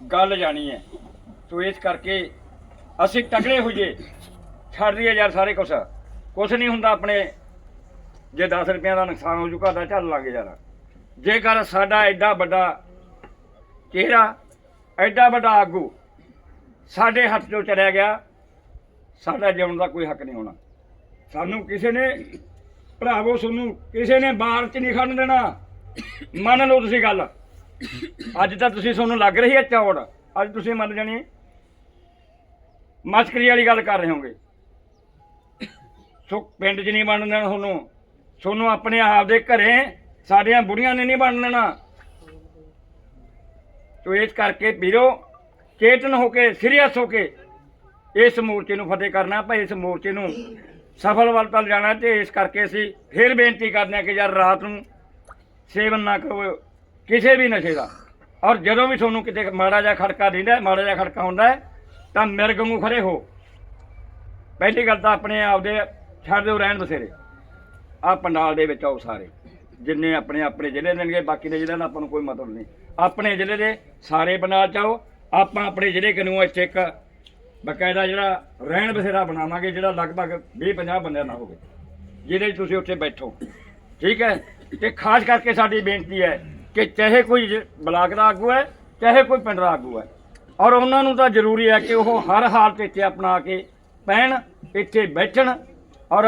ਗੱਲ ਜਾਣੀ ਹੈ। ਸੋ ਇਸ ਕਰਕੇ ਅਸੀਂ ਤਗੜੇ ਹੋਈਏ। ਛੱਡ ਦਈਏ ਯਾਰ ਸਾਰੇ ਕੁਛ। ਕੁਛ ਨਹੀਂ ਹੁੰਦਾ ਆਪਣੇ। ਜੇ 10 ਰੁਪਏ ਦਾ ਨੁਕਸਾਨ ਹੋ ਚੁੱਕਾ ਤਾਂ ਚੱਲ ਲਾਂਗੇ ਯਾਰ। ਜੇਕਰ ਸਾਡਾ ਐਡਾ ਵੱਡਾ ਚਿਹਰਾ, ਐਡਾ ਵੱਡਾ ਆਗੂ ਸਾਡੇ ਹੱਥ ਚੋਂ ਚਲਿਆ ਗਿਆ, ਸਾਡਾ ਜਿਉਣ ਦਾ ਕੋਈ ਹੱਕ ਨਹੀਂ ਹੋਣਾ। ਸਾਨੂੰ ਕਿਸੇ ਨੇ, ਭਰਾਵੋ ਸਾਨੂੰ ਕਿਸੇ ਨੇ ਬਾਹਰ ਚ ਨਹੀਂ ਖੜਨ ਦੇਣਾ। ਮੰਨ ਲਓ ਤੁਸੀਂ ਗੱਲ। ਅੱਜ ਤਾਂ ਤੁਸੀਂ ਤੁਹਾਨੂੰ ਲੱਗ ਰਹੀ ਹੈ ਚੌੜ। ਅੱਜ ਤੁਸੀਂ ਮੰਨ ਜਾਣੀ ਮਸਕਰੀ ਵਾਲੀ ਗੱਲ ਕਰ ਰਹੇ ਹੋਗੇ। ਸੋ ਪਿੰਡ 'ਚ ਨਹੀਂ ਬਣਨ ਦੇਣਾ ਤੁਹਾਨੂੰ। ਤੁਹਾਨੂੰ ਆਪਣੇ ਆਪ ਦੇ ਘਰੇ ਸਾਡੀਆਂ ਬੁੜੀਆਂ ਨੇ ਨਹੀਂ ਬਣਨ ਦੇਣਾ। ਤੋ ਇਸ ਕਰਕੇ ਵੀਰੋ, ਚੇਤਨ ਹੋ ਕੇ, ਸੀਰੀਅਸ ਹੋ ਕੇ ਇਸ ਮੋਰਚੇ ਨੂੰ ਫਤਿਹ ਕਰਨਾ ਭਾਈ ਇਸ ਮੋਰਚੇ ਨੂੰ ਸਫਲ ਵੱਲ ਤੱਕ ਜਾਣਾ ਤੇ ਇਸ ਕਰਕੇ ਅਸੀਂ ਫਿਰ ਬੇਨਤੀ ਕਰਦੇ ਹਾਂ ਕਿ ਯਾਰ ਰਾਤ ਨੂੰ ਸੇਵਨ ਨਾ ਕਰੋ। ਕਿਸੇ ਵੀ ਨਸ਼ੇ ਦਾ। ਔਰ ਜਦੋਂ ਵੀ ਤੁਹਾਨੂੰ ਕਿਤੇ ਮਾੜਾ ਜਿਹਾ ਖੜਕਾ ਦਿੰਦਾ, ਮਾੜਾ ਜਿਹਾ ਖੜਕਾ ਹੁੰਦਾ ਤਾਂ ਮਿਰਗ ਨੂੰ ਖੜੇ ਹੋ। ਪਹਿਲੀ ਗੱਲ ਤਾਂ ਆਪਣੇ ਆਪ ਦੇ ਛੱਡ ਦਿਓ ਰਹਿਣ ਬਸੇਰੇ ਆ ਪੰਡਾਲ ਦੇ ਵਿੱਚ ਆਓ ਸਾਰੇ। ਜਿੰਨੇ ਆਪਣੇ ਆਪਣੇ ਜ਼ਿਲ੍ਹੇ ਦੇ ਨੇਗੇ ਬਾਕੀ ਦੇ ਜ਼ਿਲ੍ਹਿਆਂ ਦਾ ਆਪਾਂ ਨੂੰ ਕੋਈ ਮਤਲਬ ਨਹੀਂ। ਆਪਣੇ ਜ਼ਿਲ੍ਹੇ ਦੇ ਸਾਰੇ ਪੰਡਾਲ ਚ ਆਓ। ਆਪਾਂ ਆਪਣੇ ਜ਼ਿਲ੍ਹੇ ਕਾਨੂੰਨ ਇੱਥੇ ਇੱਕ ਬਕਾਇਦਾ ਜਿਹੜਾ ਰਹਿਣ ਬਸੇਰਾ ਬਣਾਵਾਂਗੇ, ਜਿਹੜਾ ਲਗਭਗ 20 50 ਬੰਦਿਆਂ ਦਾ ਹੋਵੇ। ਜਿਹਦੇ 'ਚ ਤੁਸੀਂ ਉੱਥੇ ਬੈਠੋ। ਠੀਕ ਹੈ? ਤੇ ਖਾਸ ਕਰਕੇ ਸਾਡੀ ਬੇਨਤੀ ਹੈ ਕਿ ਚਾਹੇ ਕੋਈ ਜ- ਬਲਾਕ ਦਾ ਆਗੂ ਹੈ, ਚਾਹੇ ਕੋਈ ਪਿੰਡ ਦਾ ਆਗੂ ਹੈ। ਔਰ ਉਹਨਾਂ ਨੂੰ ਤਾਂ ਜ਼ਰੂਰੀ ਹੈ ਕਿ ਉਹ ਹਰ ਹਾਲਤ ਇੱਥੇ ਅਪਣਾ ਕੇ ਪੈਣ ਇੱਥੇ ਬੈਠਣ। ਔਰ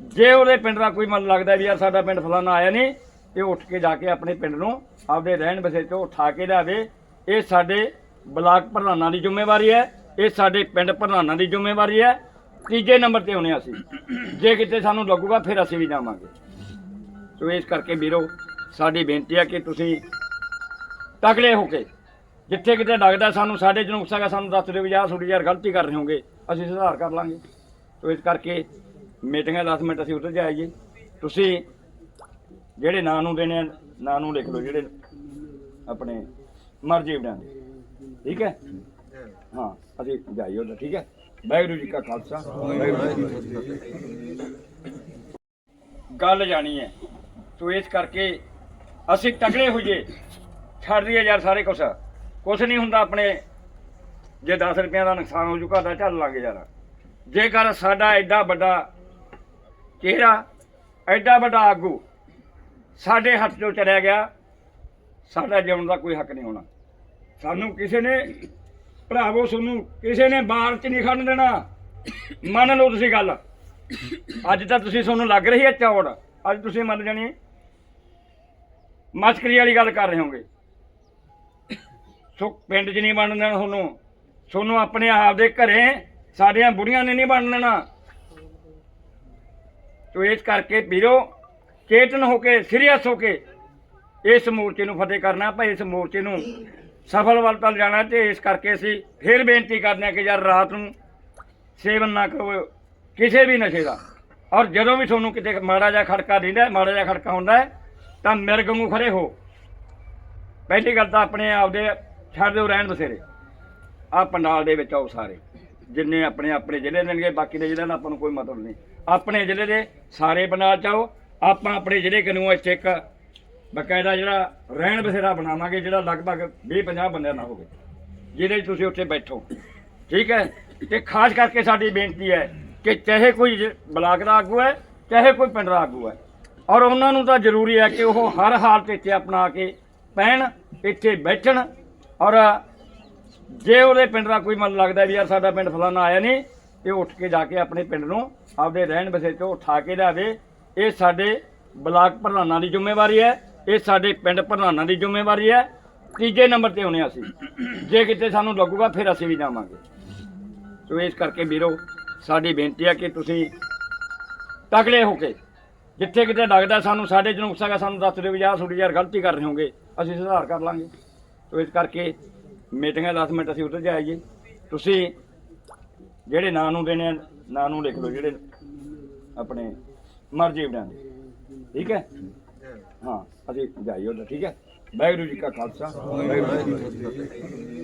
ਜੇ ਉਹਦੇ ਪਿੰਡ ਦਾ ਕੋਈ ਮਨ ਲੱਗਦਾ ਵੀ ਯਾਰ ਸਾਡਾ ਪਿੰਡ ਫਲਾਣਾ ਆਇਆ ਨਹੀਂ, ਤੇ ਉੱਠ ਕੇ ਜਾ ਕੇ ਆਪਣੇ ਪਿੰਡ ਨੂੰ ਆਪਦੇ ਰਹਿਣ ਬਸੇ ਤੋਂ ਉਠਾ ਕੇ ਲਿਆਵੇ। ਇਹ ਸਾਡੇ ਬਲਾਕ ਪ੍ਰਧਾਨਾਂ ਦੀ ਜ਼ਿੰਮੇਵਾਰੀ ਹੈ, ਇਹ ਸਾਡੇ ਪਿੰਡ ਪ੍ਰਧਾਨਾਂ ਦੀ ਜ਼ਿੰਮੇਵਾਰੀ ਹੈ। ਤੀਜੇ ਨੰਬਰ ਤੇ ਹੋਣੇ ਅਸੀਂ। ਜੇ ਕਿਤੇ ਸਾਨੂੰ ਲੱਗੂਗਾ, ਫਿਰ ਅਸੀਂ ਵੀ ਜਾਵਾਂਗੇ। ਸੋ ਇਸ ਕਰਕੇ ਵੀਰੋ ਸਾਡੀ ਬੇਨਤੀ ਹੈ ਕਿ ਤੁਸੀਂ ਤਗੜੇ ਹੋ ਕੇ, ਜਿੱਥੇ ਕਿਤੇ ਲੱਗਦਾ ਸਾਨੂੰ ਸਾਡੇ ਚ ਨੁਕਸ ਹੈਗਾ ਸਾਨੂੰ ਦੱਸ ਦਿਓ ਵੀ ਆਹ ਤੁਹਾਡੀ ਯਾਰ ਗਲਤੀ ਕਰ ਰਹੇ ਹੋਗੇ, ਅਸੀਂ ਸੁਧਾਰ ਕਰ ਲਾਂਗੇ। ਸੋ ਇਸ ਕਰਕੇ ਮੀਟਿੰਗਾਂ 10 ਮਿੰਟ ਅਸੀਂ ਉੱਧਰ ਜਾਈਏ। ਤੁਸੀਂ ਜਿਹੜੇ ਨਾਂ ਨੂੰ ਦੇਣੇ ਆ, ਨਾਂ ਨੂੰ ਲਿਖ ਲਓ, ਜਿਹੜੇ ਆਪਣੇ ਮਰਜ਼ੀ ਬਣਾ ਠੀਕ ਹੈ? ਹਾਂ, ਅਸੀਂ ਜਾਈਏ ਉੱਧਰ, ਠੀਕ ਹੈ? ਵਾਹਿਗੁਰੂ ਜੀ ਕਾ ਖਾਲਸਾ। ਵਾਹਿਗੁਰੂ ਜੀ ਕੀ ਫਤਿਹ ਗੱਲ ਜਾਣੀ ਹੈ। ਸੋ ਇਸ ਕਰਕੇ ਅਸੀਂ ਤਗੜੇ ਹੋਈਏ ਛੱਡ ਦਈਏ ਯਾਰ ਸਾਰੇ ਕੁਛ। ਕੁਛ ਨਹੀਂ ਹੁੰਦਾ ਆਪਣੇ। ਜੇ 10 ਰੁਪਏ ਦਾ ਨੁਕਸਾਨ ਹੋ ਚੁੱਕਾ ਤਾਂ ਚੱਲ ਲਾਂਗੇ ਯਾਰ। ਜੇਕਰ ਸਾਡਾ ਐਡਾ ਵੱਡਾ ਚਿਹਰਾ, ਐਡਾ ਵੱਡਾ ਆਗੂ ਸਾਡੇ ਹੱਥ ਚੋਂ ਚਲਿਆ ਗਿਆ, ਸਾਡਾ ਜਿਉਣ ਦਾ ਕੋਈ ਹੱਕ ਨਹੀਂ ਹੋਣਾ। ਸਾਨੂੰ ਕਿਸੇ ਨੇ, ਭਰਾਵੋ ਸਾਨੂੰ, ਕਿਸੇ ਨੇ ਬਾਹਰ ਚ ਨਹੀਂ ਖੜਨ ਦੇਣਾ। ਮੰਨ ਲਓ ਤੁਸੀਂ ਗੱਲ। ਅੱਜ ਤਾਂ ਤੁਸੀਂ ਤੁਹਾਨੂੰ ਲੱਗ ਰਹੀ ਹੈ ਚੌੜ। ਅੱਜ ਤੁਸੀਂ ਮੰਨ ਜਾਣੀ ਮਸਕਰੀ ਵਾਲੀ ਗੱਲ ਕਰ ਰਹੇ ਹੋਗੇ। ਸੋ ਪਿੰਡ 'ਚ ਨਹੀਂ ਬਣਨ ਦੇਣਾ ਤੁਹਾਨੂੰ। ਤੁਹਾਨੂੰ ਆਪਣੇ ਆਪ ਦੇ ਘਰੇ ਸਾਡੀਆਂ ਬੁੜੀਆਂ ਨੇ ਨਹੀਂ ਬਣਨ ਦੇਣਾ। ਤੋ ਇਸ ਕਰਕੇ ਵੀਰੋ ਚੇਤਨ ਹੋ ਕੇ ਸੀਰੀਅਸ ਹੋ ਕੇ ਇਸ ਮੋਰਚੇ ਨੂੰ ਫਤਿਹ ਕਰਨਾ ਭਾਈ ਇਸ ਮੋਰਚੇ ਨੂੰ ਸਫਲ ਵੱਲ ਤੱਕ ਜਾਣਾ ਤੇ ਇਸ ਕਰਕੇ ਅਸੀਂ ਫਿਰ ਬੇਨਤੀ ਕਰਦੇ ਹਾਂ ਕਿ ਯਾਰ ਰਾਤ ਨੂੰ ਸੇਵਨ ਨਾ ਕਰੋ ਕਿਸੇ ਵੀ ਨਸ਼ੇ ਦਾ। ਔਰ ਜਦੋਂ ਵੀ ਤੁਹਾਨੂੰ ਕਿਤੇ ਮਾੜਾ ਜਿਹਾ ਖੜਕਾ ਦਿੰਦਾ ਮਾੜਾ ਜਿਹਾ ਖੜਕਾ ਹੁੰਦਾ ਹੈ, ਤਾਂ ਮਿਰਗ ਨੂੰ ਖੜੇ ਹੋ। ਪਹਿਲੀ ਗੱਲ ਤਾਂ ਆਪਣੇ ਆਪ ਦੇ ਛੱਡ ਦਿਓ ਰਹਿਣ ਬਸੇਰੇ। ਆ ਪੰਡਾਲ ਦੇ ਵਿੱਚ ਆਓ ਸਾਰੇ। ਜਿੰਨੇ ਆਪਣੇ ਆਪਣੇ ਜ਼ਿਲ੍ਹੇ ਦੇ ਨੇਗੇ ਬਾਕੀ ਦੇ ਜ਼ਿਲ੍ਹਿਆਂ ਦਾ ਆਪਾਂ ਨੂੰ ਕੋਈ ਮਤਲਬ ਨਹੀਂ। ਆਪਣੇ ਜ਼ਿਲ੍ਹੇ ਦੇ ਸਾਰੇ ਪੰਡਾਲ ਚ ਆਓ। ਆਪਾਂ ਆਪਣੇ ਜ਼ਿਲ੍ਹੇ ਕਾਨੂੰਨ ਇੱਥੇ ਇੱਕ ਬਕਾਇਦਾ ਜਿਹੜਾ ਰਹਿਣ ਬਸੇਰਾ ਬਣਾਵਾਂਗੇ, ਜਿਹੜਾ ਲਗਭਗ 20 50 ਬੰਦਿਆਂ ਦਾ ਹੋਵੇ। ਜਿਹਦੇ 'ਚ ਤੁਸੀਂ ਉੱਥੇ ਬੈਠੋ। ਠੀਕ ਹੈ? ਤੇ ਖਾਸ ਕਰਕੇ ਸਾਡੀ ਬੇਨਤੀ ਹੈ ਕਿ ਚਾਹੇ ਕੋਈ ਬਲਾਕ ਦਾ ਆਗੂ ਹੈ, ਚਾਹੇ ਕੋਈ ਪਿੰਡ ਦਾ ਆਗੂ ਹੈ ਔਰ ਉਹਨਾਂ ਨੂੰ ਤਾਂ ਜ਼ਰੂਰੀ ਹੈ ਕਿ ਉਹ ਹਰ ਹਾਲਤ ਇੱਥੇ ਆਪਣਾ ਕੇ ਪੈਣ ਇੱਥੇ ਬੈਠਣ। ਔਰ ਜੇ ਉਹਦੇ ਪਿੰਡ ਦਾ ਕੋਈ ਮਨ ਲੱਗਦਾ ਵੀ ਯਾਰ ਸਾਡਾ ਪਿੰਡ ਫਲਾਣਾ ਆਇਆ ਨਹੀਂ, ਤੇ ਉੱਠ ਕੇ ਜਾ ਕੇ ਆਪਣੇ ਪਿੰਡ ਨੂੰ ਆਪਦੇ ਰਹਿਣ ਬਸੇ ਤੋਂ ਉਠਾ ਕੇ ਲਿਆਵੇ। ਇਹ ਸਾਡੇ ਬਲਾਕ ਪ੍ਰਧਾਨਾਂ ਦੀ ਜ਼ਿੰਮੇਵਾਰੀ ਹੈ, ਇਹ ਸਾਡੇ ਪਿੰਡ ਪ੍ਰਧਾਨਾਂ ਦੀ ਜ਼ਿੰਮੇਵਾਰੀ ਹੈ। ਤੀਜੇ ਨੰਬਰ ਤੇ ਹੋਣੇ ਅਸੀਂ। ਜੇ ਕਿਤੇ ਸਾਨੂੰ ਲੱਗੂਗਾ, ਫਿਰ ਅਸੀਂ ਵੀ ਜਾਵਾਂਗੇ। ਸੋ ਇਸ ਕਰਕੇ ਵੀਰੋ, ਸਾਡੀ ਬੇਨਤੀ ਹੈ ਕਿ ਤੁਸੀਂ ਤਗੜੇ ਹੋ ਕੇ ਜਿੱਥੇ ਕਿਤੇ ਲੱਗਦਾ ਸਾਨੂੰ ਸਾਡੇ ਚ ਨੁਕਸ ਹੈਗਾ ਸਾਨੂੰ ਦੱਸ ਦਿਓ ਵੀ ਆਹ ਤੁਹਾਡੀ ਯਾਰ ਗਲਤੀ ਕਰ ਰਹੇ ਹੋਗੇ, ਅਸੀਂ ਸੁਧਾਰ ਕਰ ਲਾਂਗੇ। ਸੋ ਇਸ ਕਰਕੇ ਮੀਟਿੰਗਾਂ 10 ਮਿੰਟ ਅਸੀਂ ਉੱਧਰ ਜਾਈਏ। ਤੁਸੀਂ ਜਿਹੜੇ ਨਾਂ ਨੂੰ ਦੇਣੇ ਆ, ਨਾਂ ਨੂੰ ਲਿਖ ਲਓ, ਜਿਹੜੇ ਆਪਣੇ ਮਰਜ਼ੀ ਬਣਾ ਠੀਕ ਹੈ? ਹਾਂ, ਅਸੀਂ ਜਾਈਏ ਉੱਧਰ, ਠੀਕ ਹੈ? ਵਾਹਿਗੁਰੂ ਜੀ ਕਾ ਖਾਲਸਾ। ਵਾਹਿਗੁਰੂ ਜੀ ਕੀ ਫਤਿਹ